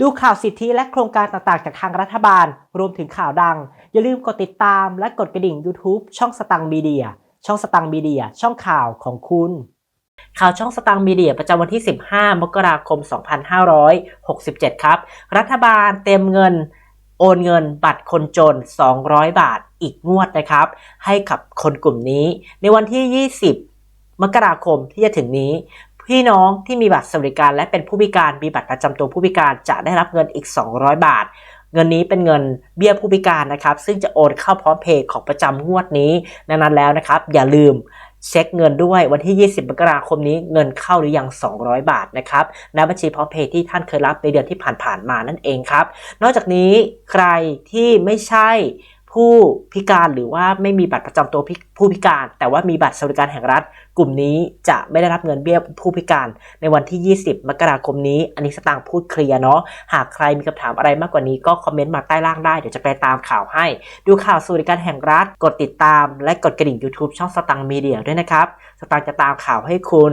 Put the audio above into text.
ดูข่าวสิทธิและโครงการต่างๆ จากทางรัฐบาล รวมถึงข่าวดัง อย่าลืมกดติดตามและกดกระดิ่ง YouTube ช่องสตังมีเดีย ช่องสตังมีเดีย ช่องข่าวของคุณ ข่าวช่องสตังมีเดียประจำวันที่ 15 มกราคม 2567 ครับ รัฐบาลเต็มเงิน โอนเงินบัตรคนจน 200 บาทอีกงวดนะครับ ให้กับคนกลุ่มนี้ ในวันที่ 20มกราคมที่จะถึงนี้ พี่น้องที่มีบัตรสวัสดิการและเป็นผู้พิการมีบัตรประจำตัวผู้พิการจะได้รับเงินอีก 200 บาท เงินนี้เป็นเงินเบี้ยผู้พิการนะครับ ซึ่งจะโอนเข้าพร้อมเพย์ของประจำงวดนี้ดังนั้นแล้วนะครับ อย่าลืมเช็คเงินด้วยวันที่ 20 มกราคมนี้เงินเข้าหรือยัง 200 บาทนะครับณบัญชีพร้อมเพย์ที่ท่านเคยรับในเดือนที่ผ่านๆมานั่นเองครับ นอกจากนี้ใครที่ไม่ใช่ ผู้พิการหรือว่าไม่มีบัตรประจำตัวผู้พิการ แต่ว่ามีบัตรสวัสดิการแห่งรัฐ กลุ่มนี้จะไม่ได้รับเงินเบี้ยผู้พิการ ในวันที่ 20 มกราคมนี้ อันนี้สตางค์พูดเคลียร์เนาะหากใครมีคำถามอะไรมากกว่านี้ก็คอมเมนต์มาใต้ล่างได้เดี๋ยวจะไปตามข่าวให้ ดูข่าวสวัสดิการแห่งรัฐ กดติดตาม และกดกระดิ่ง YouTube ช่องสตังค์มีเดียด้วยนะครับสตังค์จะตามข่าวให้คุณ